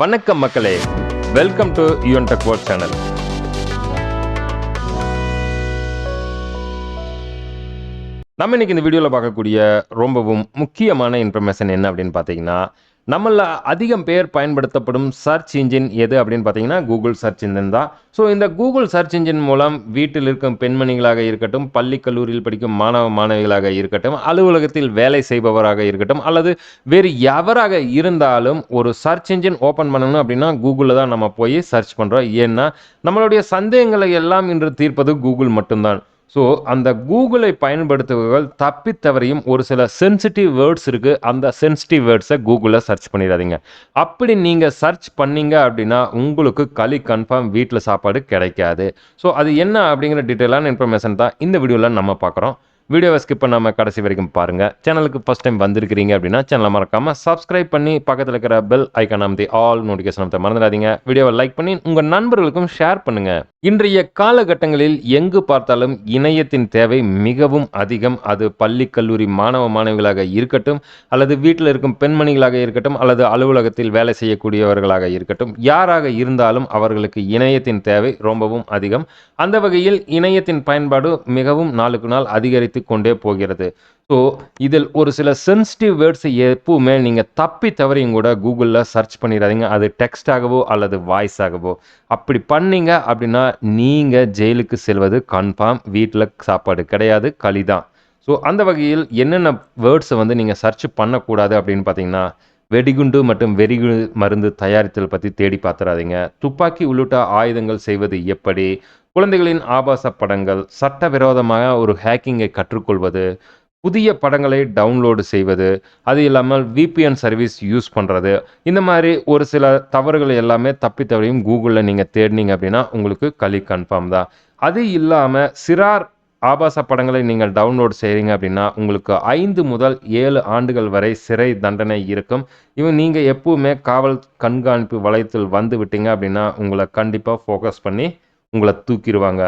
வணக்கம் மக்களே. Welcome to யூன் டெக் வேர்ல்ட் சேனல் நம்ம இன்னைக்கு இந்த வீடியோவில் பார்க்கக்கூடிய ரொம்பவும் முக்கியமான இன்ஃபர்மேஷன் என்ன அப்படின்னு பார்த்தீங்கன்னா நம்மள அதிகம் பேர் பயன்படுத்தப்படும் சர்ச் இன்ஜின் எது அப்படின்னு பார்த்தீங்கன்னா கூகுள் சர்ச் இன்ஜின் தான். ஸோ இந்த கூகுள் சர்ச் இன்ஜின் மூலம் வீட்டில் இருக்கும் பெண்மணிகளாக இருக்கட்டும் பள்ளி கல்லூரியில் படிக்கும் மாணவ மாணவிகளாக இருக்கட்டும் அலுவலகத்தில் வேலை செய்பவராக இருக்கட்டும் அல்லது வேறு எவராக இருந்தாலும் ஒரு சர்ச் இன்ஜின் ஓப்பன் பண்ணணும் அப்படின்னா கூகுளில் தான் நம்ம போய் சர்ச் பண்ணுறோம் ஏன்னா நம்மளுடைய சந்தேகங்களை எல்லாம் இன்று தீர்ப்பது கூகுள் மட்டும்தான். ஸோ அந்த கூகுளை பயன்படுத்துபவர்கள் தவறையும் ஒரு சில சென்சிட்டிவ் வேர்ட்ஸ் இருக்குது அந்த சென்சிட்டிவ் வேர்ட்ஸை கூகுளில் சர்ச் பண்ணிடாதீங்க. அப்படி நீங்கள் சர்ச் பண்ணீங்க அப்படின்னா உங்களுக்கு களி கன்ஃபார்ம் வீட்டில் சாப்பாடு கிடைக்காது. ஸோ அது என்ன அப்படிங்கிற டீட்டெயிலான இன்ஃபர்மேஷன் தான் இந்த வீடியோவில் நம்ம பார்க்குறோம். வீடியோவை ஸ்கிப் பண்ணாமல் கடைசி வரைக்கும் பாருங்கள் சேனலுக்கு ஃபஸ்ட் டைம் வந்திருக்கிறீங்க அப்படின்னா சேனலை மறக்காமல் சப்ஸ்கிரைப் பண்ணி பக்கத்தில் இருக்கிற பெல் ஐக்கான் அமைதி ஆல் நோட்டிஃபிகேஷன் அமைத்த மறந்துடாதீங்க. வீடியோவை லைக் பண்ணி உங்கள் நண்பர்களுக்கும் ஷேர் பண்ணுங்கள் இன்றைய காலகட்டங்களில் எங்கு பார்த்தாலும் இணையத்தின் தேவை மிகவும் அதிகம். அது பள்ளி கல்லூரி மாணவ மாணவிகளாக இருக்கட்டும் அல்லது வீட்டில் இருக்கும் பெண்மணிகளாக இருக்கட்டும் அல்லது அலுவலகத்தில் வேலை செய்யக்கூடியவர்களாக இருக்கட்டும் யாராக இருந்தாலும் அவர்களுக்கு இணையத்தின் தேவை ரொம்பவும் அதிகம். அந்த வகையில் இணையத்தின் பயன்பாடு மிகவும் நாளுக்கு நாள் அதிகரித்து கொண்டே போகிறது. ஸோ இதில் ஒரு சில சென்சிட்டிவ் வேர்ட்ஸை எப்பவுமே நீங்கள் தப்பி தவறையும் கூட கூகுளில் சர்ச் பண்ணிடாதீங்க. அது டெக்ஸ்டாகவோ அல்லது வாய்ஸ் ஆகவோ. அப்படி பண்ணீங்க அப்படின்னா நீங்கள் ஜெயிலுக்கு செல்வது கன்ஃபார்ம் வீட்டில் சாப்பாடு கிடையாது களி தான் ஸோ அந்த வகையில் என்னென்ன வேர்ட்ஸை வந்து நீங்கள் சர்ச் பண்ணக்கூடாது அப்படின்னு பார்த்தீங்கன்னா வெடிகுண்டு மற்றும் வெடிகுண்டு மருந்து தயாரித்தல் பற்றி தேடி பார்த்துறாதீங்க துப்பாக்கி உள்ளிட்ட ஆயுதங்கள் செய்வது எப்படி? குழந்தைகளின் ஆபாச படங்கள் சட்டவிரோதமாக ஒரு ஹேக்கிங்கை கற்றுக்கொள்வது புதிய படங்களை டவுன்லோடு செய்வது அது இல்லாமல் விபிஎன் சர்வீஸ் யூஸ் பண்ணுறது இந்த மாதிரி ஒரு சில தவறுகள் எல்லாமே தப்பி தவறையும் கூகுளில் நீங்கள் தேடினீங்க அப்படின்னா உங்களுக்கு களி கன்ஃபார்ம் தான். அது இல்லாமல் சிறார் ஆபாச படங்களை நீங்கள் டவுன்லோட் செய்கிறீங்க அப்படின்னா உங்களுக்கு ஐந்து முதல் ஏழு ஆண்டுகள் வரை சிறை தண்டனை இருக்கும். இவன் நீங்கள் எப்பவுமே காவல் கண்காணிப்பு வளையத்தில் வந்து விட்டீங்க அப்படின்னா உங்களை கண்டிப்பாக ஃபோக்கஸ் பண்ணி உங்களை தூக்கிடுவாங்க.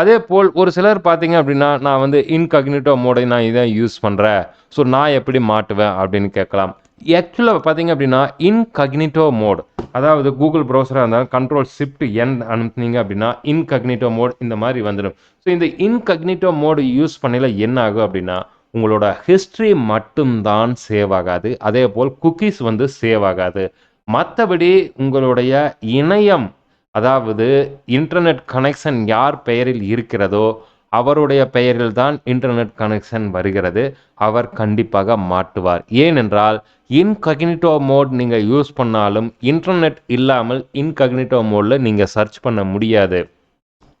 அதே போல் ஒரு சிலர் பார்த்தீங்க அப்படின்னா நான் வந்து இன்கக்னிட்டோ மோடை நான் இதை யூஸ் பண்ணுறேன் ஸோ நான் எப்படி மாட்டுவேன் அப்படின்னு கேட்கலாம். ஆக்சுவலாக பார்த்தீங்க அப்படின்னா இன்கக்னிட்டோ மோட் அதாவது கூகுள் ப்ரௌசராக இருந்தாலும் கண்ட்ரோல் ஷிஃப்ட் என் அனுப்புனீங்க அப்படின்னா இன்கக்னிட்டோ மோட் இந்த மாதிரி வந்துடும். ஸோ இந்த இன்கக்னிட்டோ மோடு யூஸ் பண்ணல என்ன ஆகும் அப்படின்னா உங்களோட ஹிஸ்ட்ரி மட்டும்தான் சேவ் ஆகாது. அதே போல் குக்கீஸ் வந்து சேவ் ஆகாது. மற்றபடி உங்களுடைய இணையம் அதாவது இன்டர்நெட் கனெக்ஷன் யார் பெயரில் இருக்கிறதோ அவருடைய பெயரில் தான் இன்டர்நெட் கனெக்ஷன் வருகிறது. அவர் கண்டிப்பாக மாட்டுவார் ஏனென்றால் இன்கக்னிட்டோ மோட் நீங்கள் யூஸ் பண்ணாலும் இன்டர்நெட் இல்லாமல் இன்கக்னிட்டோ மோடில் நீங்கள் சர்ச் பண்ண முடியாது.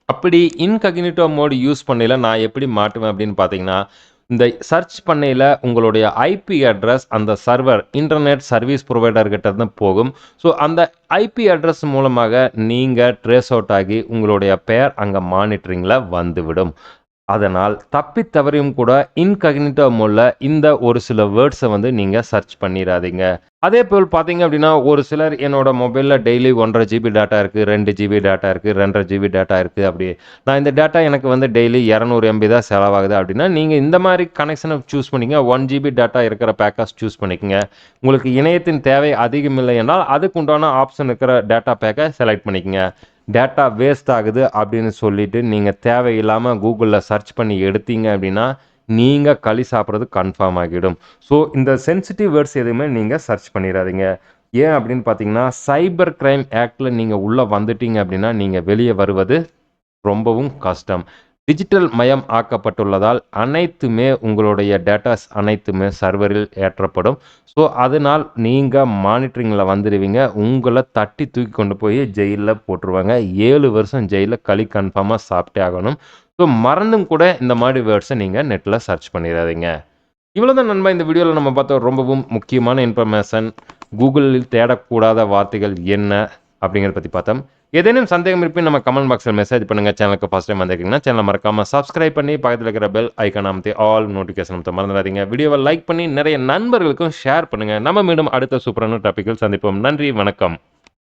அப்படி இன்கக்னிட்டோ மோடு யூஸ் பண்ணல நான் எப்படி மாட்டுவேன் அப்படின்னு பார்த்தீங்கன்னா இந்த சர்ச் பண்ணையில் உங்களுடைய ஐபி அட்ரஸ் அந்த சர்வர் இன்டர்நெட் சர்வீஸ் ப்ரொவைடர்கிட்ட இருந்து போகும். ஸோ அந்த ஐபி அட்ரஸ் மூலமாக நீங்கள் ட்ரேஸ் அவுட் ஆகி உங்களுடைய பெயர் அங்கே மானிட்டரிங்கில் வந்துவிடும். அதனால் தப்பி தவறியும் கூட இன்கக்னிட்டோ மோடில் இந்த ஒரு சில வேர்ட்ஸை வந்து நீங்கள் சர்ச் பண்ணிடாதீங்க அதே போல் பார்த்தீங்க அப்படின்னா ஒரு சிலர் என்னோட மொபைலில் டெய்லி ஒன்றரை ஜிபி டேட்டா இருக்குது ரெண்டு ஜிபி டேட்டா இருக்குது ரெண்டரை ஜிபி டேட்டா இருக்குது அப்படி. நான் இந்த டேட்டா எனக்கு வந்து டெய்லி இரநூறு எம்பி தான் செலவாகுது அப்படின்னா நீங்கள் இந்த மாதிரி கனெக்ஷனை சூஸ் பண்ணிங்க ஒன் ஜிபி டேட்டா இருக்கிற பேக்கஸ் சூஸ் பண்ணிக்கோங்க. உங்களுக்கு இணையத்தின் தேவை அதிகம் இல்லை என்றால் அதுக்குண்டான ஆப்ஷன் இருக்கிற டேட்டா பேக்கை செலக்ட் பண்ணிக்கோங்க. டேட்டா வேஸ்ட் ஆகுது அப்படின்னு சொல்லிட்டு நீங்கள் தேவையில்லாமல் கூகுளில் சர்ச் பண்ணி எடுத்தீங்க அப்படின்னா நீங்கள் களி சாப்பிட்றது கன்ஃபார்ம் ஆகிடும். ஸோ இந்த சென்சிட்டிவ் வேர்ட்ஸ் எதுவுமே நீங்கள் சர்ச் பண்ணிடாதீங்க. ஏன் அப்படின்னு பார்த்தீங்கன்னா சைபர் கிரைம் ஆக்டில் நீங்கள் உள்ளே வந்துட்டீங்க அப்படின்னா நீங்கள் வெளியே வருவது ரொம்பவும் கஷ்டம். டிஜிட்டல் மயம் ஆக்கப்பட்டுள்ளதால் அனைத்துமே உங்களுடைய டேட்டாஸ் அனைத்துமே சர்வரில் ஏற்றப்படும். ஸோ அதனால் நீங்கள் மானிட்டரிங்கில் வந்துடுவீங்க உங்களை தட்டி தூக்கி கொண்டு போய் ஜெயிலில் போட்டுருவாங்க. ஏழு வருஷம் ஜெயிலில் களி கன்ஃபார்மாக சாப்பிட்டே ஆகணும். ஸோ மறந்தும் கூட இந்த மாதிரி வேர்ட்ஸை நீங்கள் நெட்டில் சர்ச் பண்ணிடாதீங்க. இவ்வளோதான் நண்பா. இந்த வீடியோவில் நம்ம பார்த்தோம் ரொம்பவும் முக்கியமான இன்ஃபர்மேஷன் கூகுளில் தேடக்கூடாத வார்த்தைகள் என்ன அப்படிங்கிறத பற்றி பார்த்தோம். ஏதேனும் சந்தேகம் இருப்பின் நம்ம கமெண்ட் பாக்ஸில் மெசேஜ் பண்ணுங்க. சேனலுக்கு ஃபஸ்ட் டைம் வந்திருக்கீங்கன்னா சேனல் மறக்காம சப்ஸ்கிரைப் பண்ணி பக்கத்தில் இருக்கிற பெல் ஐக்கான் அமைத்து ஆல் நோட்டிஃபிகேஷன் அமைத்து மறந்துடாதீங்க. வீடியோவை லைக் பண்ணி நிறைய நண்பர்களுக்கும் ஷேர் பண்ணுங்க. நம்ம மீண்டும் அடுத்த சூப்பரான டாப்பிக்கில் சந்திப்போம். நன்றி வணக்கம்.